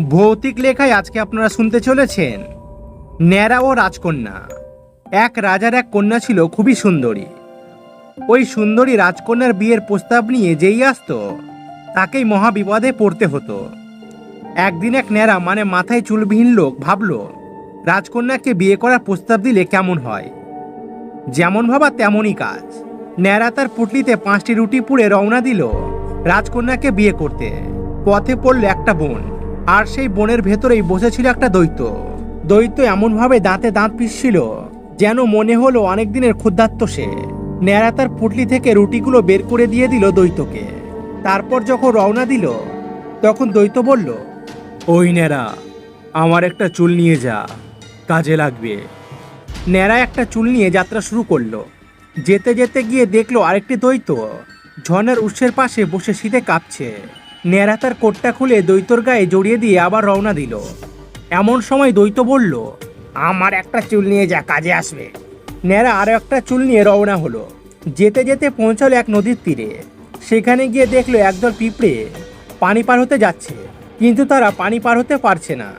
ভৌতিক লেখায় আজকে আপনারা শুনতে চলেছেন। ন্যাড়া ও রাজকন্যা। এক রাজার এক কন্যা ছিল, খুবই সুন্দরী। ওই সুন্দরী রাজকন্যার বিয়ের প্রস্তাব নিয়ে যেই আসতো, তাকেই মহাবিপদে পড়তে হতো। একদিন এক ন্যাড়া মানে মাথায় চুলবিহীন লোক, ভাবলো, রাজকন্যাকে বিয়ে করার প্রস্তাব দিলে কেমন হয়? যেমন ভাবা তেমনই কাজ। ন্যাড়া তার পুটলিতে পাঁচটি রুটি পুড়ে রওনা দিল, রাজকন্যাকে বিয়ে করতে। পথে পড়ল একটা বোন। আর সেই বনের ভেতরেই বসেছিল একটা দৈত্য। দৈত্য এমনভাবে দাঁতে দাঁত পিষছিল যেন মনে হলো অনেক দিনের ক্ষুদ্রাত্ম সে। ন্যাড়া তার পুটলি থেকে রুটিগুলো বের করে দিয়ে দিল দৈত্যকে। তারপর যখন রওনা দিল, তখন দৈত্য বলল, ওই ন্যাড়া, আমার একটা চুল নিয়ে যা, কাজে লাগবে। ন্যাড়া একটা চুল নিয়ে যাত্রা শুরু করল। যেতে যেতে গিয়ে দেখল আরেকটি দৈত্য ঝর্ণার উৎসের পাশে বসে শীতে কাঁপছে। ন্যাড়া তার কোটটা খুলে দৈত্যর গায়ে জড়িয়ে দিয়ে আবার রওনা দিল। এমন সময় দৈত্য বলল, আমার একটা চুল নিয়ে যা, কাজে আসবে। ন্যাড়া আরও একটা চুল নিয়ে রওনা হলো। যেতে যেতে পৌঁছালো এক নদীর তীরে। সেখানে গিয়ে দেখল একদল পিঁপড়ে পানি পার হতে যাচ্ছে, কিন্তু তারা পানি পার হতে পারছে না।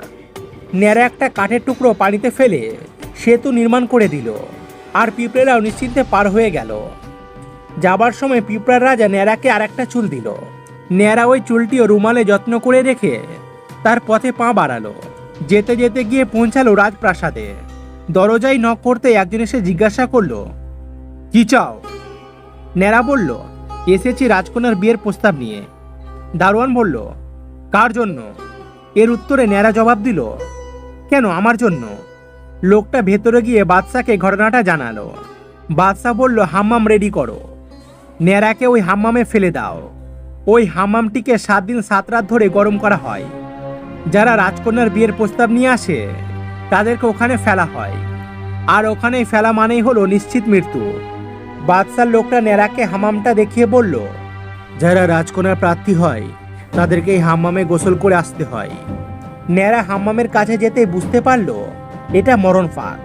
ন্যাড়া একটা কাঠের টুকরো পানিতে ফেলে সেতু নির্মাণ করে দিল আর পিঁপড়েরাও নিশ্চিন্তে পার হয়ে গেল। যাবার সময় পিঁপড়ার রাজা ন্যাড়াকে আর একটা চুল দিল। ন্যাড়া ওই চুলটিও রুমালে যত্ন করে রেখে তার পথে পা বাড়ালো। যেতে যেতে গিয়ে পৌঁছালো রাজপ্রাসাদে। দরজায় নক করতে একজন এসে জিজ্ঞাসা করল, কি চাও? ন্যাড়া বলল, এসেছি রাজকন্যার বিয়ের প্রস্তাব নিয়ে। দারোয়ান বলল, কার জন্য? এর উত্তরে ন্যাড়া জবাব দিল, কেন আমার জন্য? লোকটা ভেতরে গিয়ে বাদশাকে ঘটনাটা জানালো। বাদশাহ বলল, হাম্মাম রেডি করো। ন্যাড়াকে ওই হাম্মামে ফেলে দাও। ওই হামামটিকে সাত দিন সাত রাত ধরে গরম করা হয়। যারা রাজকন্যার বিয়ের প্রস্তাব নিয়ে আসে, তাদেরকে ওখানে ফেলা হয়। আর ওখানেই ফেলা মানেই হলো নিশ্চিত মৃত্যু। বাদশার লোকটা ন্যাড়াকে হামামটা দেখিয়ে বলল, যারা রাজকন্যার প্রার্থী হয়, তাদেরকে এই হাম্মামে গোসল করে আসতে হয়। ন্যাড়া হাম্মামের কাছে যেতে বুঝতে পারল, এটা মরণ ফাঁক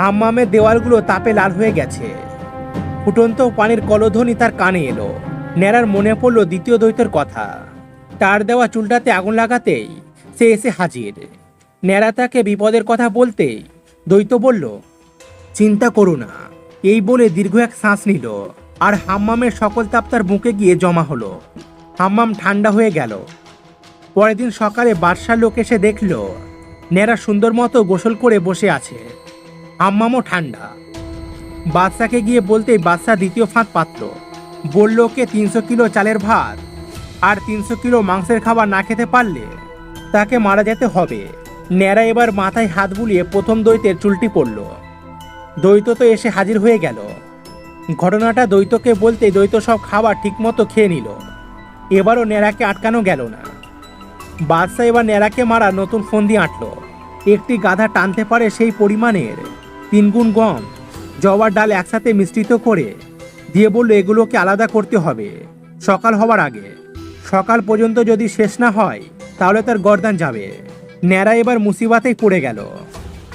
হাম্মামের দেওয়ালগুলো তাপে লাল হয়ে গেছে। ফুটন্ত পানির কলধ্বনি তার কানে এলো। ন্যাড়ার মনে পড়ল দ্বিতীয় দৈত্যের কথা। তার দেওয়া চুলটাতে আগুন লাগাতেই সে এসে হাজির। ন্যাড়া তাকে বিপদের কথা বলতে দৈত্য বলল, চিন্তা করো না। এই বলে দীর্ঘ এক শ্বাস নিল আর হাম্মামের সকল তাপ তার বুকে গিয়ে জমা হলো। হাম্মাম ঠান্ডা হয়ে গেল। পরের দিন সকালে বাদশার লোক এসে দেখল ন্যাড়া সুন্দর মতো গোসল করে বসে আছে। হাম্মামও ঠান্ডা বাদশাকে গিয়ে বলতেই বাদশা দ্বিতীয় ফাঁক পাতল। বলল ওকে তিনশো কিলো চালের ভাত আর তিনশো কিলো মাংসের খাবার না খেতে পারলে তাকে মারা যেতে হবে। ন্যাড়া এবার মাথায় হাত বুলিয়ে প্রথম দৈতের চুলটি পড়ল। দৈত তো এসে হাজির হয়ে গেল। ঘটনাটা দৈতকে বলতে দ্বৈত সব খাবার ঠিকমতো খেয়ে নিল। এবারও ন্যাড়াকে আটকানো গেল না। বাদশাহ এবার ন্যাড়াকে মারা নতুন ফন্দি আঁটল। একটি গাধা টানতে পারে সেই পরিমাণের তিনগুণ গম, জবার ডাল একসাথে মিশ্রিত করে দিয়ে বলল, এগুলোকে আলাদা করতে হবে। সকাল হওয়ার আগে। সকাল পর্যন্ত যদি শেষ না হয়, তাহলে তার গরদান যাবে ন্যাড়া এবার মুসিবাতেই পড়ে গেল।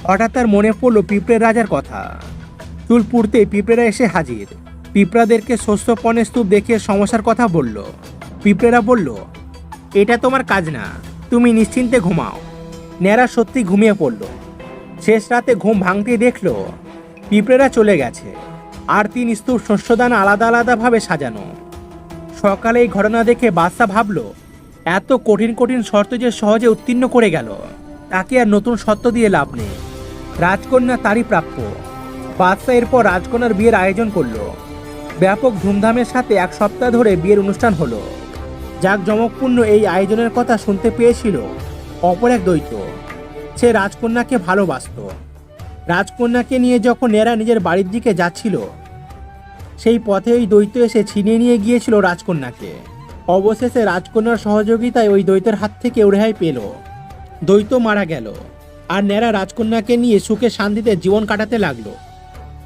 হঠাৎ তার মনে পড়ল পিঁপড়ের রাজার কথা। চুল পুড়তে পিঁপড়েরা এসে হাজির। পিঁপড়াদেরকে শস্য, পণের স্তূপ দেখিয়ে সমস্যার কথা বলল। পিঁপড়েরা বলল, এটা তোমার কাজ না। তুমি নিশ্চিন্তে ঘুমাও ন্যাড়া সত্যি ঘুমিয়ে পড়ল। শেষ রাতে ঘুম ভাঙতে দেখল, পিঁপড়েরা চলে গেছে। আর তিন স্তূপ শস্যদান আলাদা আলাদাভাবে সাজানো। সকালে এই ঘটনা দেখে বাদশা ভাবল, এত কঠিন কঠিন শর্ত যে সহজে উত্তীর্ণ করে গেল। তাকে আর নতুন শর্ত দিয়ে লাভ নেই। রাজকন্যা তারই প্রাপ্য। বাদশা এরপর রাজকন্যার বিয়ের আয়োজন করল। ব্যাপক ধুমধামের সাথে এক সপ্তাহ ধরে বিয়ের অনুষ্ঠান হলো। যাক জমকপূর্ণ এই আয়োজনের কথা শুনতে পেয়েছিল অপর এক দৈত্য সে রাজকন্যাকে ভালোবাসতো। রাজকন্যাকে নিয়ে যখন নেরা নিজের বাড়ির দিকে যাচ্ছিল সেই পথে ওই দৈত্য এসে ছিনিয়ে নিয়ে গিয়েছিল রাজকন্যাকে। অবশেষে রাজকন্যার সহযোগিতায় ওই দ্বৈতের হাত থেকে রেহাই পেল। দৈত্য মারা গেল। আর নেরা রাজকন্যাকে নিয়ে সুখে শান্তিতে জীবন কাটাতে লাগল।